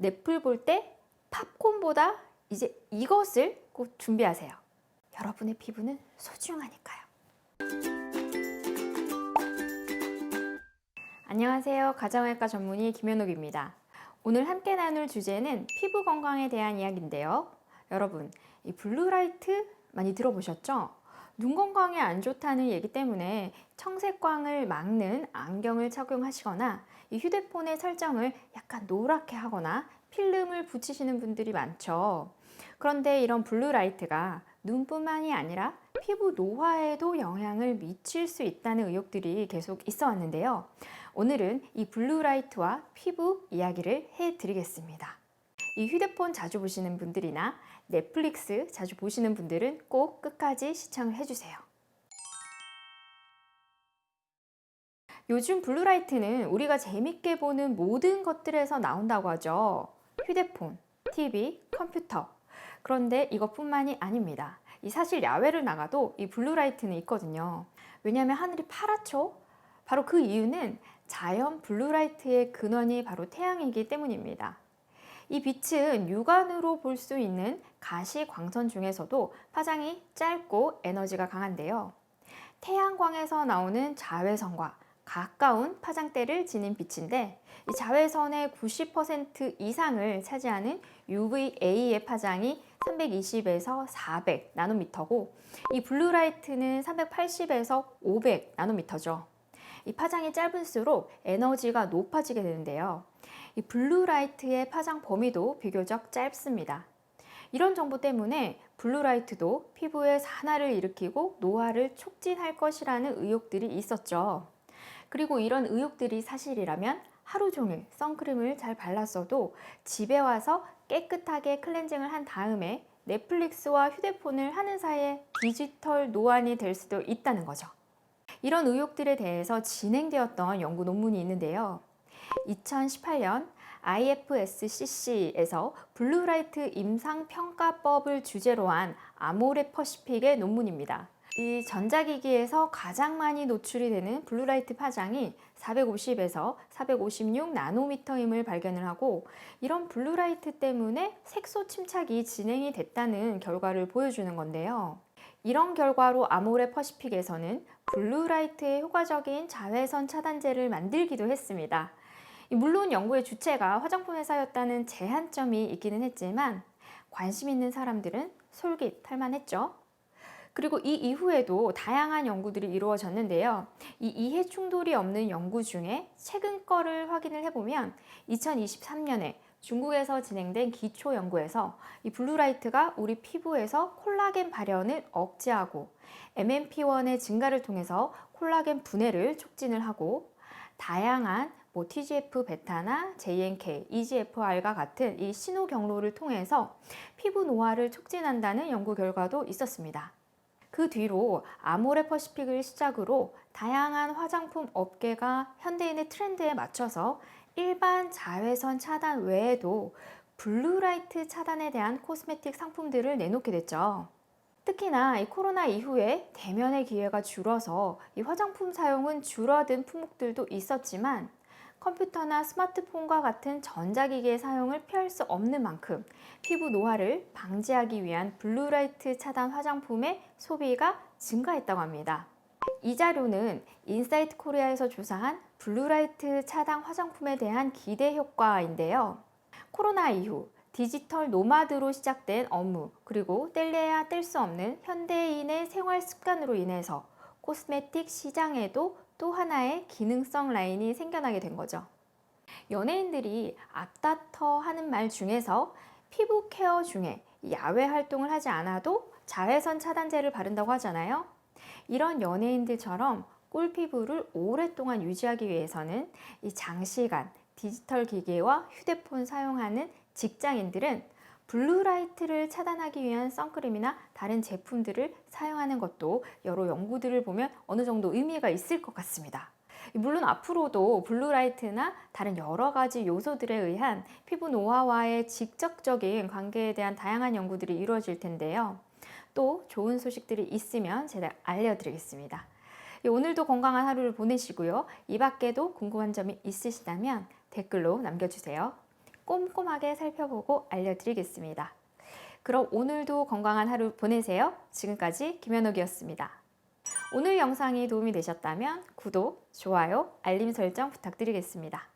넷플 볼 때 팝콘보다 이제 이것을 꼭 준비하세요. 여러분의 피부는 소중하니까요. 안녕하세요. 가정의학과 전문의 김현옥입니다. 오늘 함께 나눌 주제는 피부 건강에 대한 이야기인데요. 여러분, 이 블루라이트 많이 들어보셨죠? 눈 건강에 안 좋다는 얘기 때문에 청색광을 막는 안경을 착용하시거나 이 휴대폰의 설정을 약간 노랗게 하거나 필름을 붙이시는 분들이 많죠. 그런데 이런 블루라이트가 눈뿐만이 아니라 피부 노화에도 영향을 미칠 수 있다는 의혹들이 계속 있어 왔는데요. 오늘은 이 블루라이트와 피부 이야기를 해 드리겠습니다. 이 휴대폰 자주 보시는 분들이나 넷플릭스 자주 보시는 분들은 꼭 끝까지 시청을 해주세요. 요즘 블루라이트는 우리가 재밌게 보는 모든 것들에서 나온다고 하죠. 휴대폰, TV, 컴퓨터. 그런데 이것뿐만이 아닙니다. 이 사실 야외를 나가도 이 블루라이트는 있거든요. 왜냐하면 하늘이 파랗죠? 바로 그 이유는 자연 블루라이트의 근원이 바로 태양이기 때문입니다. 이 빛은 육안으로 볼 수 있는 가시 광선 중에서도 파장이 짧고 에너지가 강한데요. 태양광에서 나오는 자외선과 가까운 파장대를 지닌 빛인데 이 자외선의 90% 이상을 차지하는 UVA의 파장이 320에서 400 나노미터고 이 블루라이트는 380에서 500 나노미터죠. 이 파장이 짧을수록 에너지가 높아지게 되는데요. 이 블루라이트의 파장 범위도 비교적 짧습니다. 이런 정보 때문에 블루라이트도 피부에 산화를 일으키고 노화를 촉진할 것이라는 의혹들이 있었죠. 그리고 이런 의혹들이 사실이라면 하루 종일 선크림을 잘 발랐어도 집에 와서 깨끗하게 클렌징을 한 다음에 넷플릭스와 휴대폰을 하는 사이에 디지털 노안이 될 수도 있다는 거죠. 이런 의혹들에 대해서 진행되었던 연구 논문이 있는데요. 2018년 IFSCC에서 블루라이트 임상평가법을 주제로 한 아모레 퍼시픽의 논문입니다. 이 전자기기에서 가장 많이 노출이 되는 블루라이트 파장이 450에서 456 나노미터임을 발견을 하고 이런 블루라이트 때문에 색소 침착이 진행이 됐다는 결과를 보여주는 건데요. 이런 결과로 아모레 퍼시픽에서는 블루라이트의 효과적인 자외선 차단제를 만들기도 했습니다. 물론 연구의 주체가 화장품 회사였다는 제한점이 있기는 했지만 관심 있는 사람들은 솔깃할 만했죠. 그리고 이 이후에도 다양한 연구들이 이루어졌는데요. 이 이해 충돌이 없는 연구 중에 최근 거를 확인을 해보면 2023년에 중국에서 진행된 기초 연구에서 이 블루라이트가 우리 피부에서 콜라겐 발현을 억제하고 MMP1의 증가를 통해서 콜라겐 분해를 촉진을 하고 다양한 뭐 TGF 베타나 JNK, EGFR과 같은 이 신호 경로를 통해서 피부 노화를 촉진한다는 연구 결과도 있었습니다. 그 뒤로 아모레 퍼시픽을 시작으로 다양한 화장품 업계가 현대인의 트렌드에 맞춰서 일반 자외선 차단 외에도 블루라이트 차단에 대한 코스메틱 상품들을 내놓게 됐죠. 특히나 이 코로나 이후에 대면의 기회가 줄어서 이 화장품 사용은 줄어든 품목들도 있었지만 컴퓨터나 스마트폰과 같은 전자기기의 사용을 피할 수 없는 만큼 피부 노화를 방지하기 위한 블루라이트 차단 화장품의 소비가 증가했다고 합니다. 이 자료는 인사이트 코리아에서 조사한 블루라이트 차단 화장품에 대한 기대 효과인데요. 코로나 이후 디지털 노마드로 시작된 업무, 그리고 뗄래야 뗄 수 없는 현대인의 생활 습관으로 인해서 코스메틱 시장에도 또 하나의 기능성 라인이 생겨나게 된 거죠. 연예인들이 앞다퉈 하는 말 중에서 피부 케어 중에 야외 활동을 하지 않아도 자외선 차단제를 바른다고 하잖아요. 이런 연예인들처럼 꿀 피부를 오랫동안 유지하기 위해서는 이 장시간 디지털 기기와 휴대폰 사용하는 직장인들은 블루라이트를 차단하기 위한 선크림이나 다른 제품들을 사용하는 것도 여러 연구들을 보면 어느 정도 의미가 있을 것 같습니다. 물론 앞으로도 블루라이트나 다른 여러 가지 요소들에 의한 피부 노화와의 직접적인 관계에 대한 다양한 연구들이 이루어질 텐데요. 또 좋은 소식들이 있으면 제가 알려드리겠습니다. 오늘도 건강한 하루를 보내시고요. 이 밖에도 궁금한 점이 있으시다면 댓글로 남겨주세요. 꼼꼼하게 살펴보고 알려드리겠습니다. 그럼 오늘도 건강한 하루 보내세요. 지금까지 김현옥이었습니다. 오늘 영상이 도움이 되셨다면 구독, 좋아요, 알림 설정 부탁드리겠습니다.